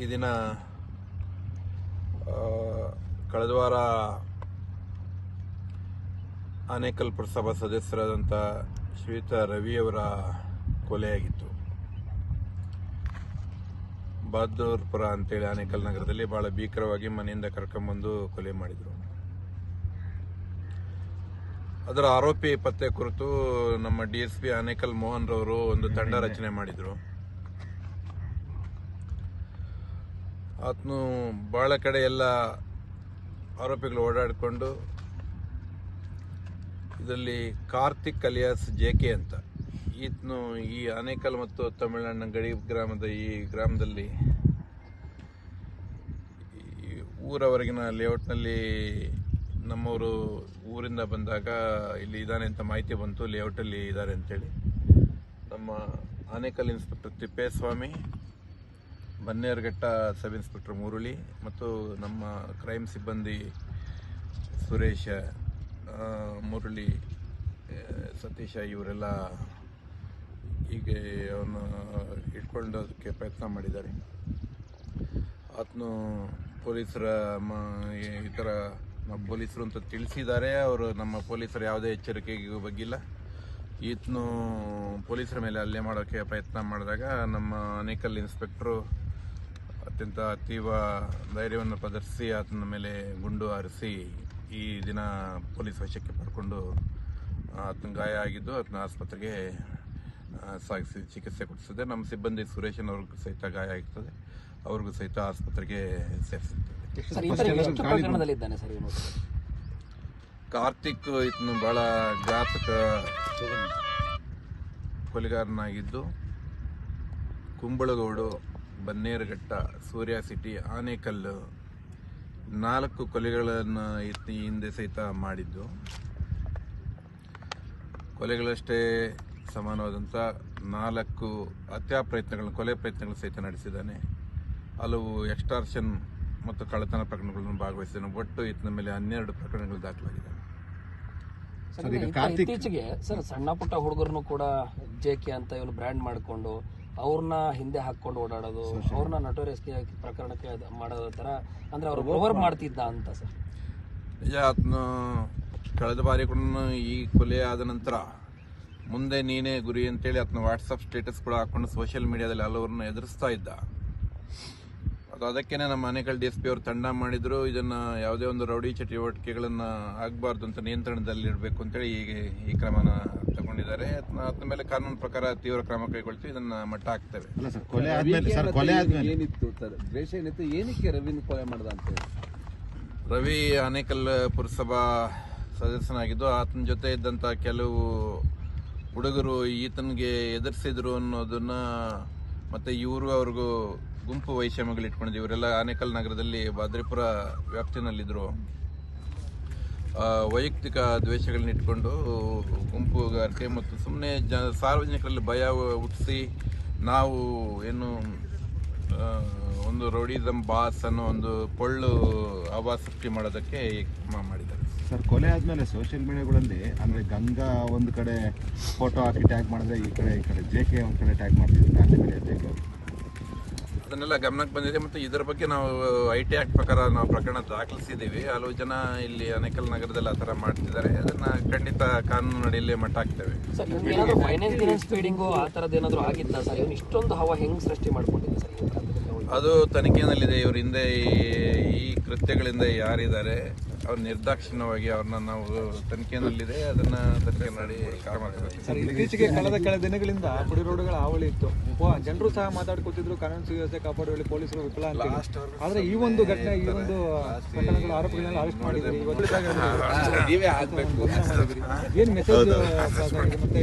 ಈ ದಿನ ಕಳೆದ ವಾರ ಆನೇಕಲ್ ಪುರಸಭಾ ಸದಸ್ಯರಾದಂಥ ಶ್ವೇತಾ ರವಿಯವರ ಕೊಲೆಯಾಗಿತ್ತು. ಬಹದ್ದೂರ್ಪುರ ಅಂತೇಳಿ ಆನೇಕಲ್ ನಗರದಲ್ಲಿ ಭಾಳ ಭೀಕರವಾಗಿ ಮನೆಯಿಂದ ಕರ್ಕೊಂಬಂದು ಕೊಲೆ ಮಾಡಿದರು. ಅದರ ಆರೋಪಿ ಪತ್ತೆ ಕುರಿತು ನಮ್ಮ D S P Anekal Mohan ರವರು ಒಂದು ತಂಡ ರಚನೆ ಮಾಡಿದರು. ಆತನು ಬಹಳ ಕಡೆ ಎಲ್ಲ ಆರೋಪಿಗಳು ಓಡಾಡಿಕೊಂಡು ಇದರಲ್ಲಿ ಕಾರ್ತಿಕ್ ಅಲಿಯಾಸ್ ಜೆ ಕೆ ಅಂತ. ಈತನು ಈ ಆನೇಕಲ್ ಮತ್ತು ತಮಿಳುನಾಡಿನ ಗಡಿ ಗ್ರಾಮದ ಈ ಗ್ರಾಮದಲ್ಲಿ ಊರವರೆಗಿನ ಲೇಔಟ್ನಲ್ಲಿ ನಮ್ಮವರು ಊರಿಂದ ಬಂದಾಗ ಇಲ್ಲಿ ಇದ್ದಾನೆ ಅಂತ ಮಾಹಿತಿ ಬಂತು, ಲೇಔಟಲ್ಲಿ ಇದ್ದಾರೆ ಅಂತೇಳಿ. ನಮ್ಮ Anekal inspector Thippeswamy Bannerghatta sub inspector Murali ಮತ್ತು ನಮ್ಮ ಕ್ರೈಮ್ ಸಿಬ್ಬಂದಿ ಸುರೇಶ ಮುರುಳಿ ಸತೀಶ ಇವರೆಲ್ಲ ಹೀಗೆ ಅವನು ಇಟ್ಕೊಳ್ಳೋದಕ್ಕೆ ಪ್ರಯತ್ನ ಮಾಡಿದ್ದಾರೆ. ಆತನು ಪೊಲೀಸರ ಮ- ಈ ಥರ ನಮ್ಮ ಪೊಲೀಸರು ಅಂತ ತಿಳಿಸಿದ್ದಾರೆ. ಅವರು ನಮ್ಮ ಪೊಲೀಸರು ಯಾವುದೇ ಎಚ್ಚರಿಕೆಗೂ ಬಗ್ಗಿಲ್ಲ. ಈತನು ಪೊಲೀಸರ ಮೇಲೆ ಹಲ್ಲೆ ಮಾಡೋಕ್ಕೆ ಪ್ರಯತ್ನ ಮಾಡಿದಾಗ ನಮ್ಮ ಅನೇಕಲ್ ಇನ್ಸ್ಪೆಕ್ಟ್ರು ಅತ್ಯಂತ ಅತೀವ ಧೈರ್ಯವನ್ನು ಪ್ರದರ್ಶಿಸಿ ಆತನ ಮೇಲೆ ಗುಂಡು ಹಾರಿಸಿ ಈ ದಿನ ಪೊಲೀಸ್ ವಶಕ್ಕೆ ಪಡ್ಕೊಂಡು ಆತನ ಗಾಯ ಆಗಿದ್ದು ಆತನ ಆಸ್ಪತ್ರೆಗೆ ಸಾಗಿಸಿ ಚಿಕಿತ್ಸೆ ಕೊಡಿಸಿದೆ. ನಮ್ಮ ಸಿಬ್ಬಂದಿ ಸುರೇಶನ್ ಅವ್ರಿಗೂ ಸಹಿತ ಗಾಯ ಆಗ್ತದೆ. ಅವ್ರಿಗೂ ಸಹಿತ ಆಸ್ಪತ್ರೆಗೆ ಸೇರಿಸುತ್ತದೆ ಕಾರ್ತಿಕ್ ಇದನ್ನು ಬಹಳ ಘಾತಕ ಕೊಲೆಗಾರನಾಗಿದ್ದು ಕುಂಬಳಗೋಡು ಬನ್ನೇರುಘಟ್ಟ ಸೂರ್ಯ ಸಿಟಿ ಆನೆಕಲ್ಲು ನಾಲ್ಕು ಕೊಲೆಗಳನ್ನು ಈ ಹಿಂದೆ ಸಹಿತ ಮಾಡಿದ್ದು. ಕೊಲೆಗಳಷ್ಟೇ ಸಮಾನವಾದಂಥ ನಾಲ್ಕು ಹತ್ಯಾ ಪ್ರಯತ್ನಗಳನ್ನು ಕೊಲೆ ಪ್ರಯತ್ನಗಳನ್ನು ಸಹಿತ ನಡೆಸಿದ್ದಾನೆ. ಹಲವು ಎಕ್ಸ್ಟಾರ್ಷನ್ ಮತ್ತು ಕಳ್ಳತನ ಪ್ರಕರಣಗಳನ್ನು ಭಾಗವಹಿಸಿದ್ದಾನೆ. ಒಟ್ಟು ಇತ್ತಿನ ಮೇಲೆ ಹನ್ನೆರಡು ಪ್ರಕರಣಗಳು ದಾಖಲಾಗಿದೆ ಸರ್ ಈಗ ಇತ್ತ- ಇತ್ತೀಚೆಗೆ ಸರ್ ಸಣ್ಣ ಪುಟ್ಟ ಹುಡುಗರನ್ನು ಕೂಡ ಜೆ ಕೆ ಅಂತ ಇವನು ಬ್ರ್ಯಾಂಡ್ ಮಾಡಿಕೊಂಡು ಅವ್ರನ್ನ ಹಿಂದೆ ಹಾಕೊಂಡು ಓಡಾಡೋದು ಅವ್ರನ್ನ ನಟೋರಿಯಸ್ ಪ್ರಕರಣಕ್ಕೆ ಮಾಡೋದ್ರ ಮಾಡೋದು ತರ ಅಂದ್ರೆ ಅವ್ರು ಓವರ್ ಮಾಡ್ತಿದ್ದ. ಅಂತ ಸರ್. ನಿಜ ಆತನು ಕಳೆದ ಬಾರಿ ಕೂಡ ಈ ಕೊಲೆ ಆದ ನಂತರ ಮುಂದೆ ನೀನೇ ಗುರಿ ಅಂತೇಳಿ ಆತನ ವಾಟ್ಸಪ್ ಸ್ಟೇಟಸ್ ಕೂಡ ಹಾಕೊಂಡು ಸೋಷಿಯಲ್ ಮೀಡಿಯಾದಲ್ಲಿ ಹಲವರನ್ನ ಎದುರಿಸ್ತಾ ಇದ್ದ. ಅದು ಅದಕ್ಕೇನೆ ನಮ್ಮ ಆನೇಕಲ್ ಡಿ ಎಸ್ ಪಿ ಅವರು ತಂಡ ಮಾಡಿದ್ರು ಇದನ್ನ ಯಾವುದೇ ಒಂದು ರೌಡಿ ಚಟುವಟಿಕೆಗಳನ್ನ ಆಗಬಾರ್ದು ಅಂತ ನಿಯಂತ್ರಣದಲ್ಲಿ ಇಡಬೇಕು ಅಂತೇಳಿ ಈಗ ಈ ಕ್ರಮನ ತಗೊಂಡಿದ್ದಾರೆ. ಆತನ ಆತನ ಮೇಲೆ ಕಾನೂನು ಪ್ರಕಾರ ತೀವ್ರ ಕ್ರಮ ಕೈಗೊಳ್ತೀವಿ. ಇದನ್ನ ಮಟ್ಟ ಹಾಕ್ತೇವೆ. ಅಲ್ಲ ಸರ್ ಕೊಲೆ ಆದ್ಮೇಲೆ ಸರ್ ಕೊಲೆ ಆದ್ಮೇಲೆ. ಏನಿತ್ತು ಸರ್? ದ್ವೇಷ ಏನಿತ್ತು? ಏನಕ್ಕೆ ರವಿನ ಕೊಲೆ ಮಾಡ್ದ ಅಂತ ಹೇಳಿ? ರವಿ ಆನೇಕಲ್ ಪುರಸಭಾ ಸದಸ್ಯನಾಗಿದ್ದು ಆತನ ಜೊತೆ ಇದ್ದಂತ ಕೆಲವು ಹುಡುಗರು ಈತನಿಗೆ ಎದುರಿಸಿದ್ರು ಅನ್ನೋದನ್ನ ಮತ್ತೆ ಇವರು ಅವ್ರಿಗೂ ಗುಂಪು ವೈಷಮ್ಯಗಳು ಇಟ್ಕೊಂಡಿದ್ವಿ ಇವರೆಲ್ಲ ಆನೇಕಲ್ ನಗರದಲ್ಲಿ ಬಾದ್ರಿಪುರ ವ್ಯಾಪ್ತಿನಲ್ಲಿದ್ರು. ಆ, ವೈಯಕ್ತಿಕ ದ್ವೇಷಗಳನ್ನ ಇಟ್ಕೊಂಡು ಗುಂಪುಗಾರಿಕೆ ಮತ್ತು ಸುಮ್ಮನೆ ಜ, ಸಾರ್ವಜನಿಕರಲ್ಲಿ ಭಯ ಹುಟ್ಟಿಸಿ ನಾವು ಏನು ಒಂದು ರೌಡಿಸಮ್ ಬಾಸ್ ಅನ್ನೋ ಒಂದು ಪೊಳ್ಳು ಆವಾಸ ಸೃಷ್ಟಿ ಮಾಡೋದಕ್ಕೆ ಮಾಡಿದ್ದಾರೆ. ಸರ್, ಕೊಲೆ ಆದ್ಮೇಲೆ ಸೋಷಿಯಲ್ ಮೀಡಿಯಾಗಳಲ್ಲಿ ಅಂದ್ರೆ ಗಂಗಾ ಒಂದ್ ಕಡೆ ಫೋಟೋ ಹಾಕಿ ಟ್ಯಾಗ್ ಮಾಡಿದ್ರೆ ಈ ಕಡೆ ಈ ಕಡೆ ಜೆ ಕೆ ಒಂದ್ ಕಡೆ ಟ್ಯಾಗ್ ಮಾಡ್ತಿದ್ರು ಆ ಜೆ ಕೆ ಅದನ್ನೆಲ್ಲ ಗಮನಕ್ಕೆ ಬಂದಿದೆ ಮತ್ತು ಇದರ ಬಗ್ಗೆ ನಾವು ಐ ಟಿ ಆಕ್ಟ್ ಪ್ರಕಾರ ನಾವು ಪ್ರಕರಣ ದಾಖಲಿಸಿದ್ದೀವಿ. ಹಲವು ಜನ ಇಲ್ಲಿ ಅನೇಕಲ್ ನಗರದಲ್ಲಿ ಆ ಥರ ಮಾಡ್ತಿದ್ದಾರೆ. ಅದನ್ನ ಖಂಡಿತ ಕಾನೂನು ಅಡಿಯಲ್ಲಿ ಮಟ್ಟ ಹಾಕ್ತೇವೆ. ಇಷ್ಟೊಂದು ಹವಾ ಹೆಂಗ್ ಸೃಷ್ಟಿ ಸರ್? ಅದು ತನಿಖೆಯಲ್ಲಿದೆ. ಇವ್ರ ಹಿಂದೆ ಈ- ಈ ಕೃತ್ಯಗಳಿಂದ ಯಾರಿದ್ದಾರೆ? ಅವ್ರು ನಿರ್ದಾಕ್ಷಿಣ್ಯವಾಗಿ ಅವ್ರನ್ನ ನಾವು ತನಿಖೆಯಲ್ಲಿದೆ ಅದನ್ನ ತನಿಖೆ ಮಾಡಿ. ಇತ್ತೀಚೆಗೆ ಕಳೆದ ಕೆಲ ದಿನಗಳಿಂದ ಪುಡಿ ರೋಡ್ಗಳ ಹಾವಳಿ ಇತ್ತು. ಜನರು ಸಹ ಮಾತಾಡ್ಕೊತಿದ್ರು ಕಾನೂನು ಸುವ್ಯವಸ್ಥೆ ಕಾಪಾಡುವಲ್ಲಿ ಪೊಲೀಸರು ವಿಫಲ ಅಂತ. ಆದ್ರೆ ಈ ಒಂದು ಘಟನೆ ಈ ಒಂದು ಪ್ರಕರಣಗಳ ಆರೋಪಿಗಳನ್ನ ಅರೆಸ್ಟ್ ಮಾಡಿದ್ರಿ ಇವತ್ತು ನೀವೇ ಆಗ್ಬೇಕು. ಏನ್ ಮೆಸೇಜ್ ಮತ್ತೆ